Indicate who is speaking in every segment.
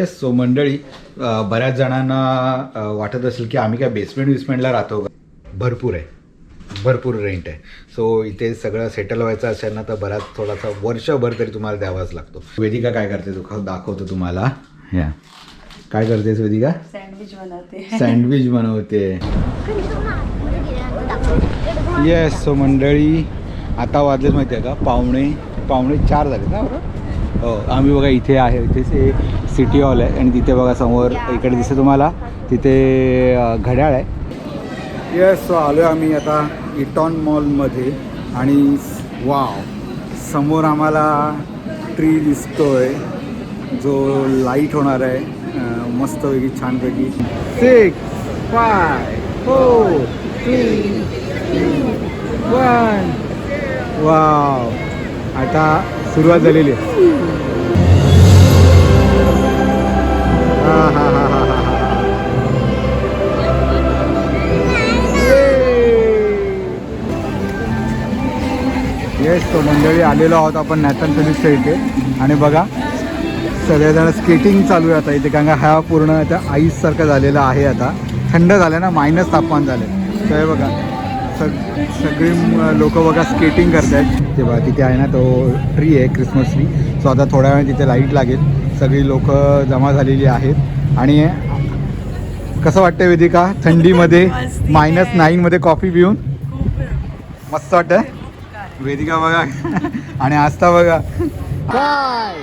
Speaker 1: Yes so मंडळी बऱ्याच जणांना वाटत असेल की आम्ही काय बेसमेंट विसमेंटला राहतो का? भरपूर आहे. भरपूर रेंट आहे. सो इथे सगळं सेटल व्हायचं असेल ना तर बराच थोडासा वर्षभर तरी तुम्हाला द्यावाच लागतो. वेदिका काय करते तू? दाखवतो तुम्हाला. या. काय करतेस वेदिका?
Speaker 2: सँडविच बनवते.
Speaker 1: सँडविच बनवते. येस सो मंडळी आता वाजलेच माहिती आहे का? पावणे पावणे चार झाले ना बरं? हो आम्ही बघा इथे आहे इथे से सिटी हॉल आहे आणि तिथे बघा समोर इकडे दिसते तुम्हाला तिथे घड्याळ आहे. येस सो आलो आम्ही आता इटॉन मॉलमध्ये आणि वाव समोर आम्हाला ट्री दिसतोय जो लाइट होणार आहे मस्तपैकी छानपैकी. Six five four three one wow आता सुरुवात झालेली आहे. येस तो मंडळी आलेलो आहोत आपण नॅथन फिलिप्सच्या इथे. आणि बघा सगळेजण स्केटिंग चालू आहे आता इथे कारण का हा पूर्ण आता आईससारखं झालेला आहे आता. थंड झालं ना मायनस तापमान झाले. तर बघा सग सगळी लोक बघा स्केटिंग करत आहेत ते बघा तिथे आहे ना तो ट्री आहे क्रिसमस ट्री सो आता थोड्या वेळ तिथे लाइट लागेल. सगळी लोक जमा झालेली आहेत. आणि कसं वाटतं वेदिका? थंडीमध्ये मायनस. नाईनमध्ये कॉफी पिऊन? मस्त वाटतंय? वेदिका बघा. आणि आस्था बघा. काय?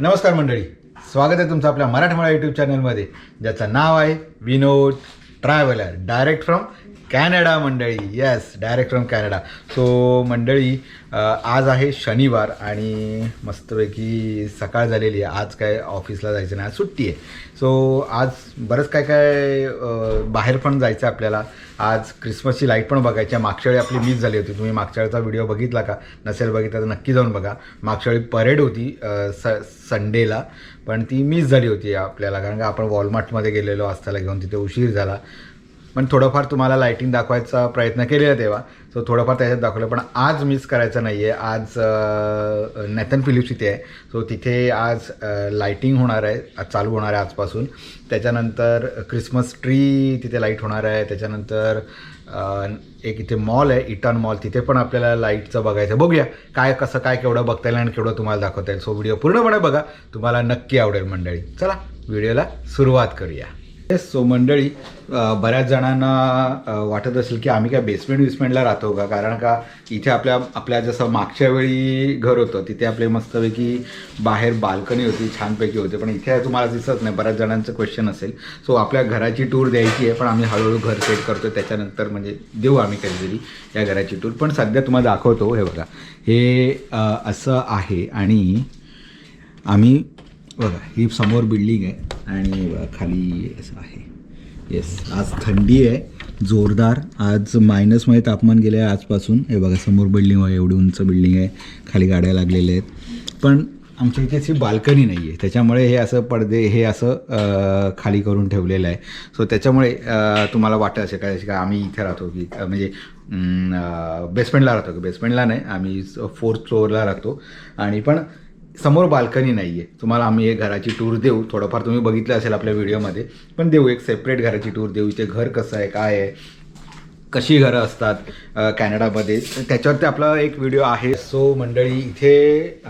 Speaker 1: नमस्कार मंडळी. स्वागत आहे तुमचं आपल्या मराठमोळा यूट्यूब चॅनलमध्ये ज्याचं नाव आहे Vinod Traveller direct from Canada मंडळी. Yes direct from Canada. So मंडळी आज आहे शनिवार आणि मस्तपैकी सकाळ झालेली आहे. आज काय ऑफिसला जायचं नाही. आज सुट्टी आहे. सो आज बरंच काय काय बाहेर पण जायचं आहे आपल्याला. आज क्रिसमसची लाइट पण बघायची आहे. मागच्या वेळी आपली मिस झाली होती. तुम्ही मागच्या वेळचा व्हिडिओ बघितला का? नसेल बघितला तर नक्की जाऊन बघा. मागच्या वेळी परेड होती स संडेला पण ती मिस झाली होती आपल्याला. कारण का आपण वॉलमार्टमध्ये गेलेलो असताना घेऊन तिथे उशीर झाला. पण थोडंफार तुम्हाला लाईटिंग दाखवायचा प्रयत्न केलेला तेव्हा. सो थोडंफार त्याच्यात दाखवलं पण आज मिस करायचं नाही आहे आज नॅथन फिलिप्स इथे आहे. सो तिथे आज लाईटिंग होणार आहे आज चालू होणार आहे आजपासून. त्याच्यानंतर क्रिसमस ट्री तिथे लाइट होणार आहे. त्याच्यानंतर एक इथे मॉल आहे इटॉन मॉल तिथे पण आपल्याला लाईटचं बघायचं. बघूया काय कसं काय केवढं बघता येईल आणि केवढं तुम्हाला दाखवता येईल. सो व्हिडिओ पूर्णपणे बघा. तुम्हाला नक्की आवडेल मंडळी. चला व्हिडिओला सुरुवात करूया. सो मंडळी बऱ्याच जणांना वाटत असेल की आम्ही काय बेसमेंट विसमेंटला राहतो का? कारण का इथे आपल्या आपल्या जसं मागच्या वेळी घर होतं तिथे आपले मस्तपैकी बाहेर बाल्कनी होती छानपैकी होते. पण इथे तुम्हाला दिसत नाही बऱ्याच जणांचं क्वेश्चन असेल. सो आपल्या घराची टूर द्यायची आहे पण आम्ही हळूहळू घर सेट करतो त्याच्यानंतर म्हणजे देऊ आम्ही कधीतरी या घराची टूर पण सध्या तुम्हाला दाखवतो हे बघा. हे असं आहे आणि आम्ही बघा ही समोर बिल्डिंग आहे आणि बघा खाली असं आहे. येस आज थंडी आहे जोरदार. आज मायनसमध्ये तापमान गेलं आहे आजपासून. हे बघा समोर बिल्डिंग आहे एवढी उंच बिल्डिंग आहे. खाली गाड्या लागलेल्या आहेत. पण आमच्या इथे अशी बाल्कनी नाही आहे त्याच्यामुळे हे असं पडदे हे असं खाली करून ठेवलेलं आहे. सो त्याच्यामुळे तुम्हाला वाटत असेल काय का आम्ही इथे राहतो की म्हणजे बेसमेंटला राहतो की बेसमेंटला नाही. आम्ही फोर्थ फ्लोअरला राहतो. आणि पण समोर बाल्कनी नाही आहे तुम्हाला आम्ही एक घराची टूर देऊ. थोडंफार तुम्ही बघितलं असेल आपल्या व्हिडिओमध्ये पण देऊ एक सेपरेट घराची टूर देऊ. इथे घर कसं आहे काय आहे कशी घरं असतात कॅनडामध्ये. त्याच्यावर त्याच्यावरती आपला एक व्हिडिओ आहे. सो मंडळी इथे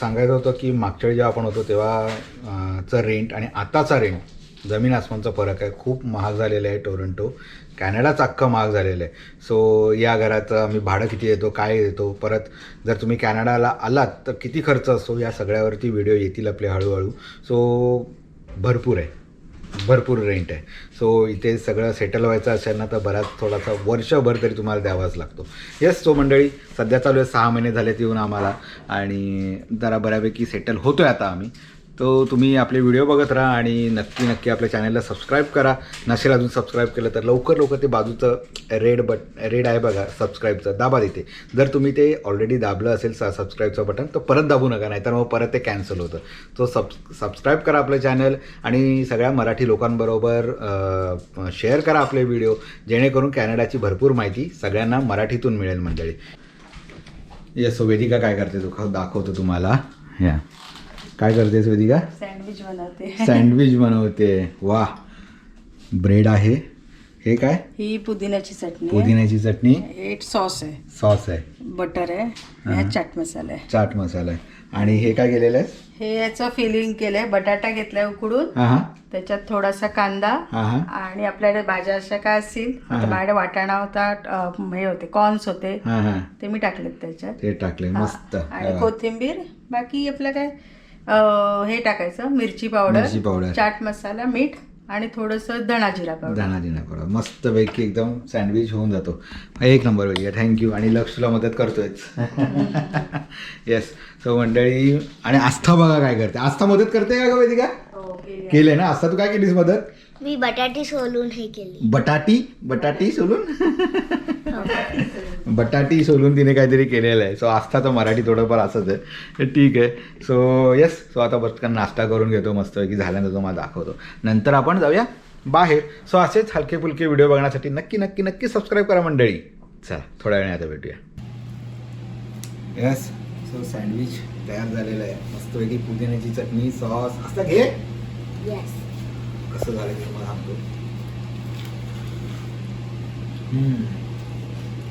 Speaker 1: सांगायचं होतं की मागच्या वेळी जेव्हा आपण होतो तेव्हा चं रेंट आणि आताचा रेंट जमीन आसमानचा फरक आहे. खूप महाग झालेला आहे टोरंटो. कॅनडाच अख्खं महाग झालेलं आहे. सो या घराचं आम्ही भाडं किती देतो काय देतो परत जर तुम्ही कॅनडाला आलात तर किती खर्च असतो? या सगळ्यावरती व्हिडिओ येतील आपले हळूहळू. सो भरपूर आहे. भरपूर रेंट आहे. सो इथे सगळं सेटल व्हायचं असेल ना तर बराच थोडासा वर्षभर तरी तुम्हाला द्यावाच लागतो. येस सो मंडळी सध्या चालू आहे. सहा महिने झालेत येऊन आम्हाला. आणि जरा बऱ्यापैकी सेटल होतो आहे आता आम्ही. तो तुम्ही आपले व्हिडिओ बघत राहा आणि नक्की नक्की आपल्या चॅनलला सबस्क्राईब करा. नसेल अजून सबस्क्राईब केलं तर लवकर लवकर ते बाजूचं रेड बट रेड आहे बघा सबस्क्राईबचं दाबा तिथे. जर तुम्ही ते ऑलरेडी दाबलं असेल स सबस्क्राईबचं बटन तर परत दाबू नका नाहीतर मग परत ते कॅन्सल होतं. तो सब सबस्क्राईब करा आपलं चॅनल आणि सगळ्या मराठी लोकांबरोबर शेअर करा आपले व्हिडिओ जेणेकरून कॅनडाची भरपूर माहिती सगळ्यांना मराठीतून मिळेल मंडळी. येस सो वेदिका काय करते तू? दाखवतो तुम्हाला. या काय करतेस वेदिका?
Speaker 2: सँडविच बनवते.
Speaker 1: सँडविच बनवते. वा. ब्रेड आहे. हे काय?
Speaker 2: ही पुदिन्याची चटणी.
Speaker 1: पुदिन्याची चटणी.
Speaker 2: हे सॉस आहे.
Speaker 1: सॉस आहे.
Speaker 2: बटर आहे. चाट मसाला आहे.
Speaker 1: चाट मसाला आहे. आणि हे काय केलेलं आहे
Speaker 2: हे याचं फिलिंग केलंय. बटाटा घेतलाय उकडून.
Speaker 1: हां हां.
Speaker 2: त्याच्यात थोडासा कांदा.
Speaker 1: हां हां.
Speaker 2: आणि आपल्याकडे भाज्या अशा काय असतील. आता माझ्याकडे वाटाणा होता अं, हे होते कॉर्न्स होते.
Speaker 1: हां हां.
Speaker 2: ते मी टाकलेत त्याच्यात.
Speaker 1: ते टाकले. मस्त.
Speaker 2: आणि कोथिंबीर. बाकी आपलं काय? हे टाकायचं मिरची पावडर
Speaker 1: मिरची पावडर.
Speaker 2: चाट मसाला मीठ आणि थोडस धणा जिरा पावडर
Speaker 1: दाणा दिना करा मस्त पैकी एकदम सँडविच होऊन जातो. एक नंबर वेगळी थँक्यू आणि लक्ष तुला मदत करतोय. येस सो मंडळी आणि आस्था बघा काय करते. आस्था मदत करते का ग वेदिका?
Speaker 2: हो, केली.
Speaker 1: केले ना? आस्था तू काय केलीस मदत?
Speaker 3: मी बटाटी सोलून हे केली.
Speaker 1: बटाटी? बटाटी सोलून? बटाटी सोलून तिने काहीतरी केलेलं आहे. सो आस्थाचं मराठी थोडंफार असंच आहे. ठीक आहे. सो येस सो आता पटकन नाश्ता करून घेतो मस्तपैकी. झाल्यानंतर तुम्हाला दाखवतो. नंतर आपण जाऊया बाहेर. सो असेच हलके फुलके व्हिडिओ बघण्यासाठी नक्की नक्की नक्की सबस्क्राईब करा मंडळी. चला थोड्या वेळाने आता भेटूया. येस सो सँडविच तयार झालेलं आहे. मस्तपैकी पुदिन्याची चटणी सॉस असं घे
Speaker 3: येस
Speaker 1: कसं झालं ते मला सांगतो. हम्म.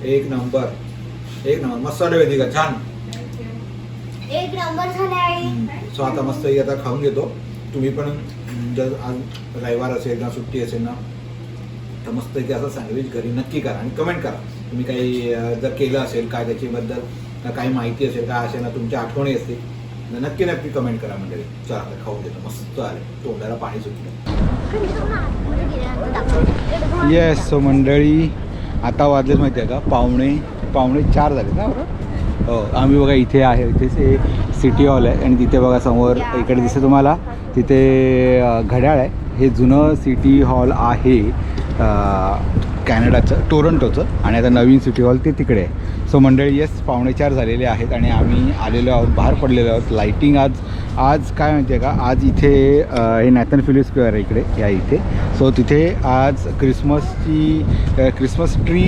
Speaker 1: एक नंबर. एक नंबर. मस्त वाटत होती का छान.
Speaker 3: एक नंबर झाला आहे
Speaker 1: सो आता मस्त आता खाऊन घेतो. तुम्ही पण जर आज रविवार असेल किंवा सुट्टी असेल ना तर मस्त की असं सँडविच घरी नक्की करा आणि कमेंट करा. तुम्ही काही जर केलं असेल काय त्याच्याबद्दल काही माहिती असेल काय असेल ना तुमच्या आठवणी असतील नक्की नक्की कमेंट करा म्हणजे चला आता खाऊन घेतो. मस्त आले तोंडाला पाणी सुटलं. येस सो मंडळी आता वाजले माहिती आहे का? पावणे पावणे चार झाले ना बरं? हो आम्ही बघा इथे आहे इथेच हे सिटी हॉल आहे. आणि तिथे बघा समोर इकडे दिसतं तुम्हाला तिथे घड्याळ आहे. हे जुनं सिटी हॉल आहे कॅनडाचं टोरंटोचं. आणि आता नवीन सिटी हॉल ते तिकडे आहे. सो मंडळी येस पावणे चार झालेले आहेत आणि आम्ही आलेलो आहोत बाहेर पडलेलो आहोत. लाईटिंग आज आज काय माहिती आहे का? आज इथे हे नॅथन फिलिप स्क्वेअर आहे इकडे या इथे. सो तिथे आज क्रिसमसची क्रिसमस ट्री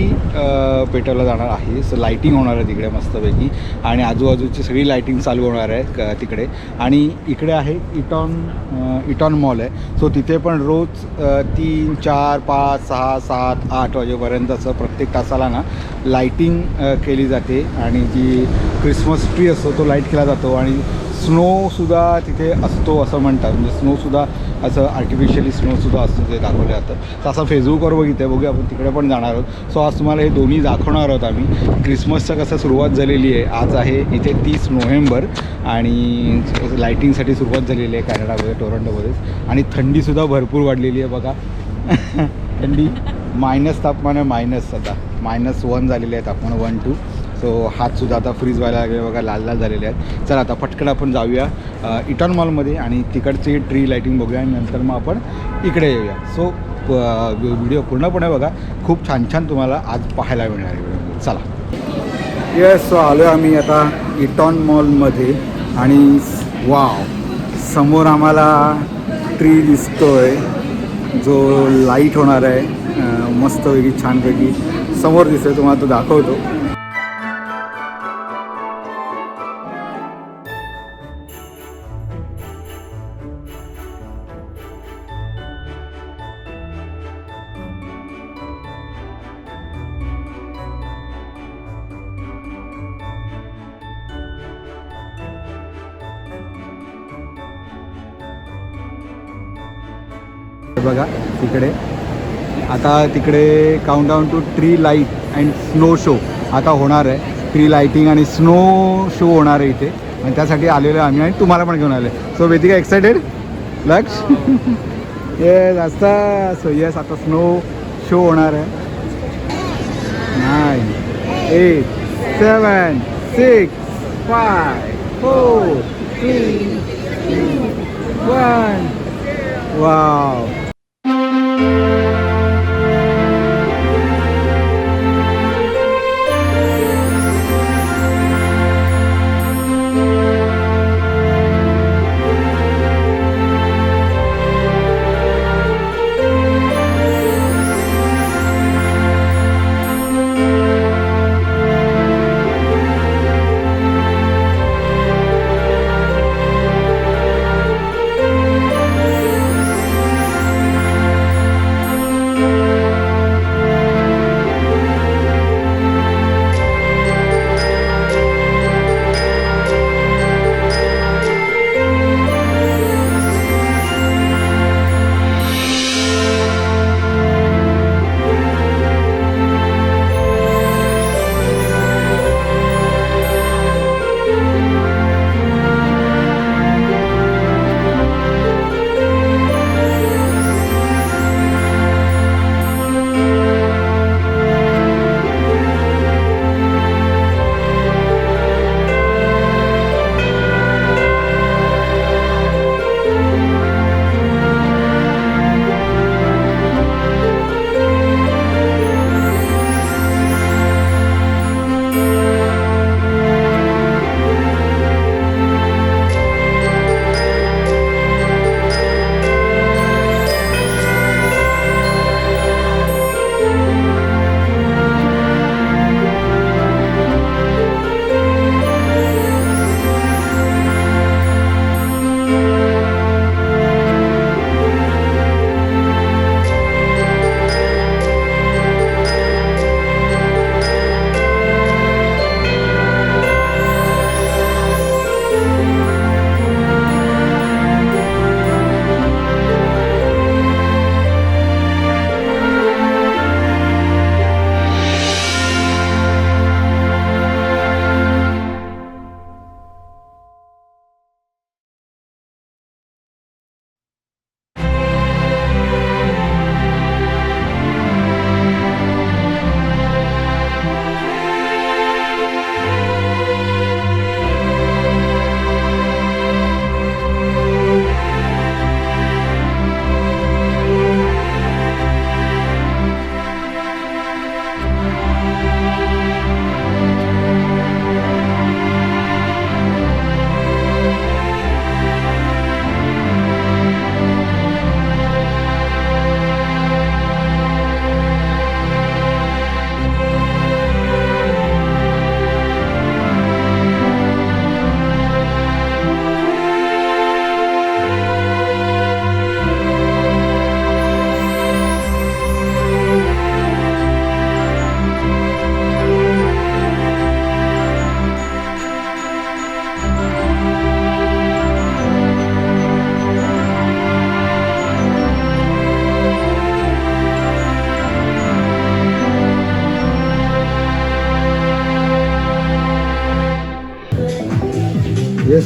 Speaker 1: पेटवला जाणार आहे. सो लाईटिंग होणार आहे तिकडे मस्तपैकी. आणि आजूबाजूची सगळी लाईटिंग चालू होणार आहे क तिकडे. आणि इकडे आहे इटॉन इटॉन मॉल आहे. सो तिथे पण रोज तीन चार पाच सहा सात आठ वाजेपर्यंत असं प्रत्येक तासाला ना लाईटिंग केली जाते. आणि जी क्रिसमस ट्री असतो तो लाइट केला जातो. आणि स्नोसुद्धा तिथे असतो असं म्हणतात. म्हणजे स्नोसुद्धा असं आर्टिफिशियली स्नोसुद्धा असतो ते दाखवलं जातं तर असं फेसबुकवर बघितलं बघूया आपण तिकडे पण जाणार आहोत. सो आज तुम्हाला हे दोन्ही दाखवणार आहोत आम्ही. क्रिसमसचं कसं सुरुवात झालेली आहे. आज आहे इथे तीस नोव्हेंबर आणि लाईटिंगसाठी सुरुवात झालेली आहे कॅनडामध्ये टोरंटोमध्येच आणि थंडीसुद्धा भरपूर वाढलेली आहे बघा. थंडी मायनस तापमान आहे मायनस आता. मायनस वन झालेले आहे तापमान वन टू सो हातसुद्धा आता फ्रीज व्हायला लागले. बघा लाल लाल झालेले आहेत. चला आता पटकन आपण जाऊया इटॉन मॉलमध्ये आणि तिकडची ट्री लाईटिंग बघूया आणि नंतर मग आपण इकडे येऊया. सो व्हिडिओ पूर्णपणे बघा. खूप छान छान तुम्हाला आज पाहायला मिळणार आहे. चला. येस सो आलो आम्ही आता इटॉन मॉलमध्ये आणि वाव समोर आम्हाला ट्री दिसतोय. जो लाइट होणार आहे मस्तपैकी छानपैकी समोर दिसतोय. तुम्हाला तो दाखवतो. आता तिकडे countdown to tree light and snow show आता होणार आहे. ट्री लाईटिंग आणि स्नो शो होणार आहे इथे. आणि त्यासाठी आलेलो आहे आम्ही आणि तुम्हाला पण घेऊन आले सो वेदिका एक्सायटेड लक्ष? येस आता सो येस आता स्नो शो होणार आहे. Nine eight seven six five four three one wow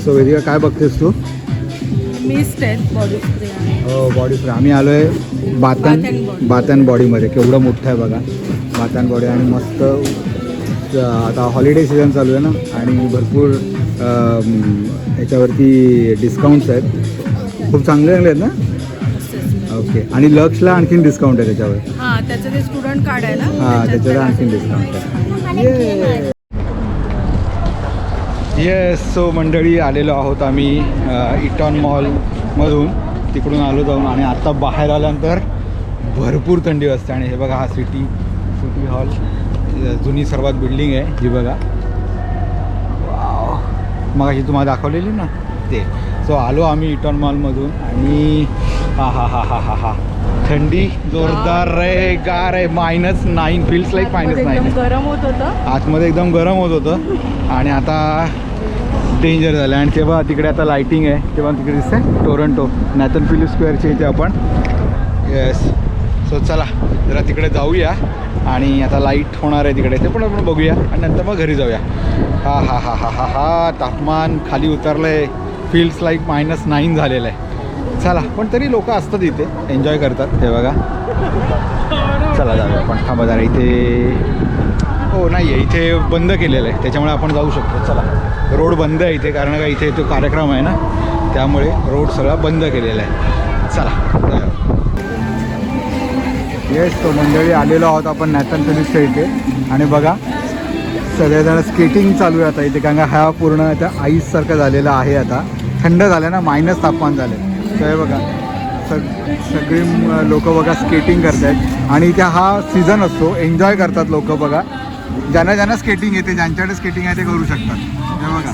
Speaker 1: so Vedika. काय बघतेस तू?
Speaker 2: आहेत बॉडी स्प्रे
Speaker 1: हो बॉडी स्प्रे आम्ही आलो आहे बातन. बातन बॉडीमध्ये केवढं मोठं आहे बघा. बातन बॉडी आणि मस्त आता हॉलिडे सीझन चालू आहे ना आणि भरपूर याच्यावरती डिस्काउंट्स आहेत. खूप चांगले चांगले आहेत ना? ओके आणि लक्सला आणखीन डिस्काउंट आहे त्याच्यावर.
Speaker 2: हा त्याचं ते स्टुडंट कार्ड आहे ना?
Speaker 1: हां त्याच्यावर आणखीन डिस्काउंट आहे. येस सो मंडळी आलेलो आहोत आम्ही इटॉन मॉलमधून तिकडून आलो जाऊन आणि आता बाहेर आल्यानंतर भरपूर थंडी असते. आणि हे बघा हा सिटी सिटी हॉल जुनी सर्वात बिल्डिंग आहे ही बघा. मग ही तुम्हाला दाखवलेली ना? ते. सो आलो आम्ही इटॉन मॉलमधून आणि हा हा हा हा हा हा. थंडी जोरदार रे गार आहे minus nine feels like minus nine
Speaker 2: गरम होत होतं.
Speaker 1: आतमध्ये एकदम गरम होत होतं. आणि आता डेंजर झालं. आणि तेव्हा तिकडे आता लायटिंग आहे. तेव्हा तिकडे दिसते टोरंटो नॅथन फिलिप स्क्वेअरच्या इथे आपण. येस सो चला. जरा तिकडे जाऊया. आणि आता लाइट होणार आहे तिकडे. ते पण आपण बघूया. आणि नंतर मग घरी जाऊया. हा हा हा हा हा हा. तापमान खाली उतरलं आहे फील्स लाईक मायनस नाईन झालेलं आहे. चला. पण तरी लोक असतात इथे. एन्जॉय करतात. हे बघा. चला जाऊया आपण. थांबा जरा. इथे हो नाही आहे इथे बंद केलेलं आहे. त्याच्यामुळे आपण जाऊ शकतो. चला. रोड बंद आहे इथे कारण का इथे तो कार्यक्रम आहे ना? त्यामुळे रोड सगळा बंद केलेला आहे. चला. येस तो मंडळी आलेलो आहोत आपण नॅथन फिलिप्सच्या इथे. आणि बघा सगळेजण स्केटिंग चालू आहे आता इथे कारण का हा पूर्ण आता आईससारखं झालेला आहे आता. थंड झालं ना मायनस तापमान झालं. तर बघा सग सगळी लोक बघा स्केटिंग करत आहेत आणि इथे हा सीझन असतो. एन्जॉय करतात लोक बघा. ज्यांना ज्यांना स्केटिंग येते ज्यांच्याकडे स्केटिंग आहे ते करू शकतात. हे बघा.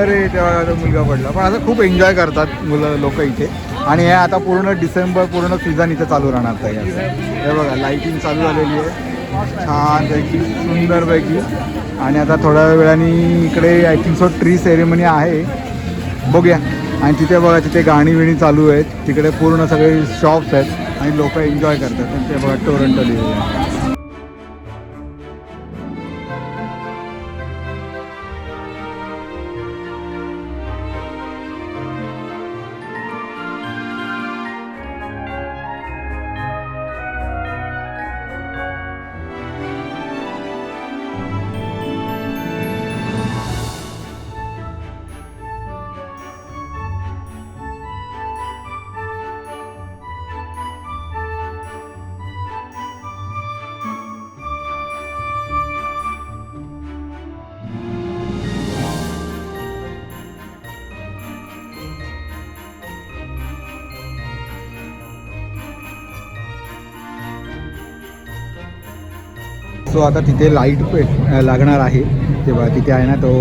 Speaker 1: अरे तेव्हा तो मुलगा पडला. पण आता खूप एन्जॉय करतात मुलं लोक इथे. आणि हे आता पूर्ण डिसेंबर पूर्ण सीझन इथे चालू राहणार ताई हे बघा लाईटिंग चालू झालेली आहे. छानपैकी सुंदरपैकी. आणि आता थोड्या वेळाने इकडे I think so tree ceremony आहे. बघूया. आणि तिथे बघा तिथे गाणी विणी चालू आहेत. तिकडे पूर्ण सगळे शॉप्स आहेत. आणि लोक एन्जॉय करतात. आणि ते बघा टोरंटो लिहिलेलं आहे सो आता तिथे लाइट पेट लागणार आहे. ते बघा तिथे आहे ना तो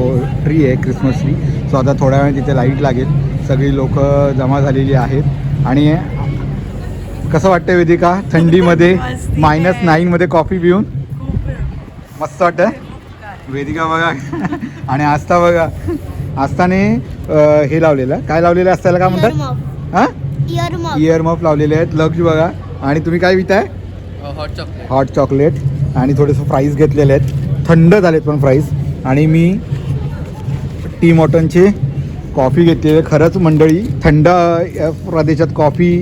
Speaker 1: ट्री आहे क्रिसमस ट्री सो आता थोड्या वेळाने तिथे लाइट लागेल. सगळी लोक जमा झालेली आहेत. आणि कसं वाटतं वेदिका? थंडीमध्ये मायनस. नाईनमध्ये कॉफी पिऊन? मस्त वाटतं वेदिका बघा. आणि आस्था बघा. आस्थाने हे लावलेलं. काय लावलेलं असताना काय म्हणतात? हां?
Speaker 3: इयर
Speaker 1: मफ लावलेले आहेत. लक्ष बघा. आणि तुम्ही काय पिताय
Speaker 4: हॉट चॉकलेट
Speaker 1: हॉट चॉकलेट आणि थोडेसे फ्राईज घेतलेले आहेत. थंड झालेत पण फ्राईज आणि मी टी मॉटनचे कॉफी घेतलेली आहे. खरंच मंडळी थंड प्रदेशात कॉफी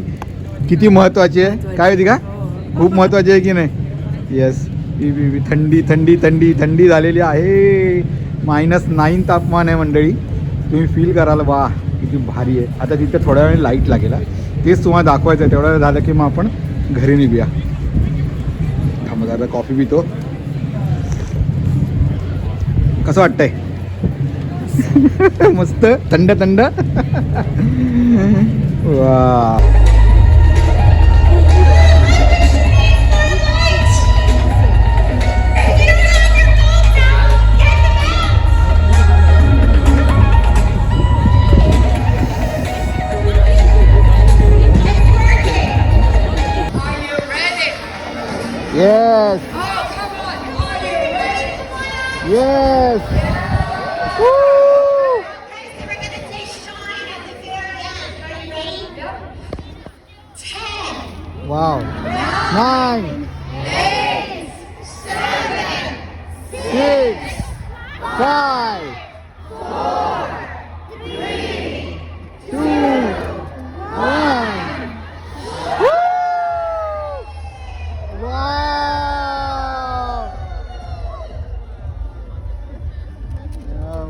Speaker 1: किती महत्त्वाची आहे? काय होती का? खूप महत्त्वाची आहे की नाही? येस थंडी थंडी थंडी थंडी झालेली आहे. मायनस नाईन तापमान आहे मंडळी. तुम्ही फील कराल वा किती भारी आहे. आता तिथे थोड्या वेळ लाइट लागेल हा. तेच तुम्हाला दाखवायचं आहे. तेवढं वेळ झालं की मग आपण घरी निघूया. थांबा कॉफी पितो. कसं वाटतंय? मस्त? थंड थंड? वा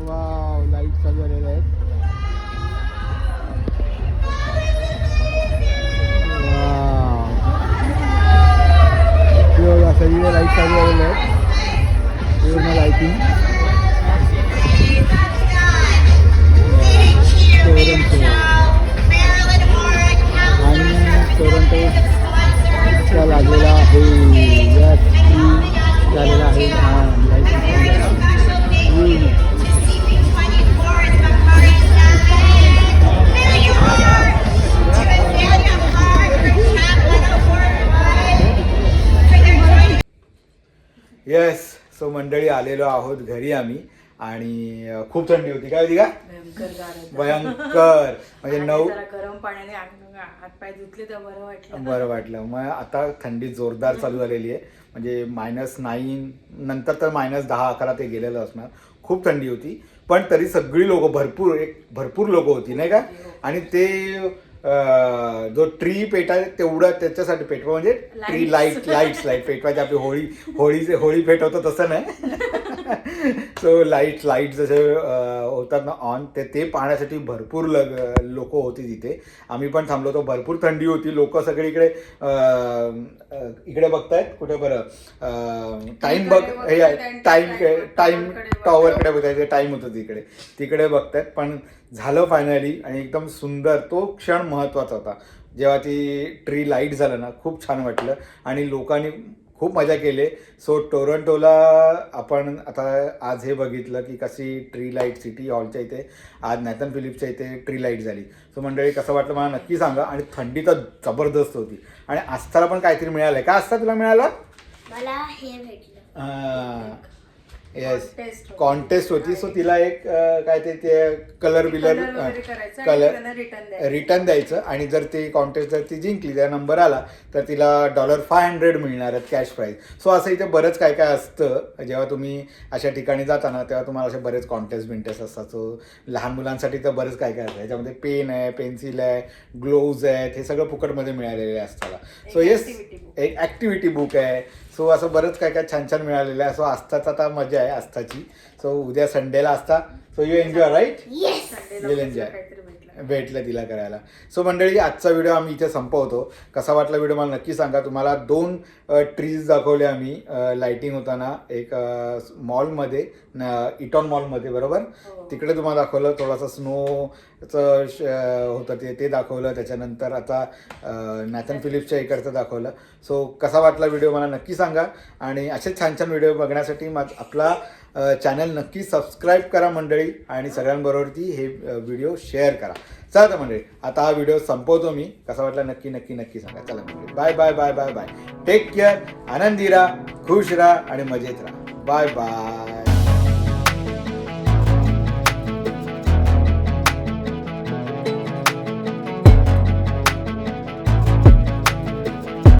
Speaker 1: वाव लाइट चालू झालेल्या आहेत. वाव. सगळीकडे लाइट चालू झालेल्या आहेत. पूर्ण लाईटिंग आणि टोरंटो लागलेला आहे. या झालेला आहे. येस सो मंडळी आलेलो आहोत घरी आम्ही. आणि खूप थंडी होती काय होती का?
Speaker 2: भयंकर गार होतं.
Speaker 1: भयंकर. म्हणजे
Speaker 2: आणि
Speaker 1: नऊ
Speaker 2: जरा गरम पाण्याने अंग- हातपाय धुतले तर बरं वाटलं.
Speaker 1: बरं वाटलं. मग आता थंडी जोरदार चालू झालेली आहे. म्हणजे मायनस नाईन नंतर तर मायनस दहा अकरा ते गेलेलं असणार. खूप थंडी होती. पण तरी सगळी लोक भरपूर एक भरपूर लोक होती नाही का? आणि ते जो ट्री पेटा तेवढं त्याच्यासाठी पेटवा. म्हणजे ट्री लाइट लाईट्स लाइट पेटवायची. आपली होळी होळीचे होळी पेटवतो तसं नाही. सो लाइट लाइट जसे होतात ना ऑन ते ते पाहण्यासाठी भरपूर लोक होती तिथे. आम्ही पण थांबलो होतो. भरपूर थंडी होती. लोक सगळे इकडे बघतायत. कुठे बरं? टाइम बघ हे टाइम टाइम टॉवरकडे बघायचं टाइम होतं तिकडे. तिकडे बघतायत. पण झालं फायनली आणि एकदम सुंदर तो क्षण महत्त्वाचा होता. जेव्हा ती ट्री लाइट झालं ना खूप छान वाटलं आणि लोकांनी खूप मजा केली. सो टोरंटोला आपण आता आज हे बघितलं की कशी ट्री लाइट सिटी हॉलच्या इथे आज नॅथन फिलिप्सच्या इथे ट्री लाइट झाली. सो मंडळी कसं वाटलं मला नक्की सांगा आणि थंडी तर जबरदस्त होती. आणि आस्थाला पण काहीतरी मिळालं का आस्था तुला मिळालं?
Speaker 3: मला हे भेटलं.
Speaker 1: येस. कॉन्टेस्ट होती. सो तिला एक अं, काय ते ते कलर बिलर
Speaker 2: Colour वगैरे करायचं आणि
Speaker 1: कलर
Speaker 2: त्यांना return द्यायचं.
Speaker 1: रिटर्न द्यायचं. आणि जर ती कॉन्टेस्ट जर ती जिंकली त्या नंबर आला तर तिला डॉलर फाय हंड्रेड मिळणार आहेत कॅश प्राईज सो असं इथे बरंच काय काय असतं. जेव्हा तुम्ही अशा ठिकाणी जाता ना तेव्हा तुम्हाला असे बरेच कॉन्टेस्ट बिंटेस्ट असतात. सो लहान मुलांसाठी तर बरंच काय काय असतं. याच्यामध्ये पेन आहे पेन्सिल आहे ग्लोव्ज आहेत हे सगळं फुकटमध्ये मिळालेले असतात. सो
Speaker 2: एक
Speaker 1: येस
Speaker 2: activity book.
Speaker 1: एक ॲक्टिव्हिटी बुक आहे. सो असं बरंच काय काय छान छान मिळालेलं आहे. सो आस्थाचा आता मजा आहे आस्थाची. सो उद्या संडेला असता so you enjoy right?
Speaker 3: Yes
Speaker 1: enjoy.
Speaker 2: काहीतरी
Speaker 1: भेटलं. तिला करायला. सो मंडळी आजचा व्हिडिओ आम्ही इथे संपवतो. कसा वाटला व्हिडिओ मला नक्की सांगा. तुम्हाला दोन ट्रीज दाखवले आम्ही. लाइटिंग होताना. एक मॉलमध्ये इटॉन मॉलमध्ये बरोबर?
Speaker 2: हो.
Speaker 1: तिकडे तुम्हाला दाखवलं. थोडासा स्नोचं होतं ते ते दाखवलं. त्याच्यानंतर आता नॅथन फिलिप्सच्या इकडचं दाखवलं. सो कसा वाटला व्हिडिओ मला नक्की सांगा. आणि असे छान छान व्हिडिओ बघण्यासाठी मा आपला चॅनल नक्की सबस्क्राईब करा मंडळी आणि सगळ्यांबरोबर हे व्हिडिओ शेअर करा. चला तर मंडळी आता हा व्हिडिओ संपवतो मी. कसा वाटला नक्की नक्की नक्की सांगा. चला मंडळी bye bye bye bye bye take care आनंदी राहा खुश राहा आणि मजेत राहा. Bye bye